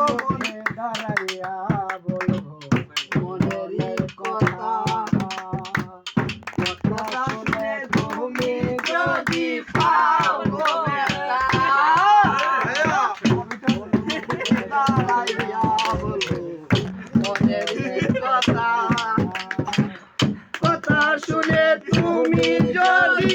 মনে দাঁড়াইয়া বলব, মনের কথা। কথা শুনে তুমি যদি পাও দাঁড়াইয়া বলব মনের কথা। কথা শুনে তুমি যদি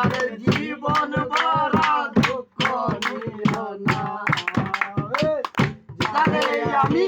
তার জীবন ভরা দুঃখ নিও না আমি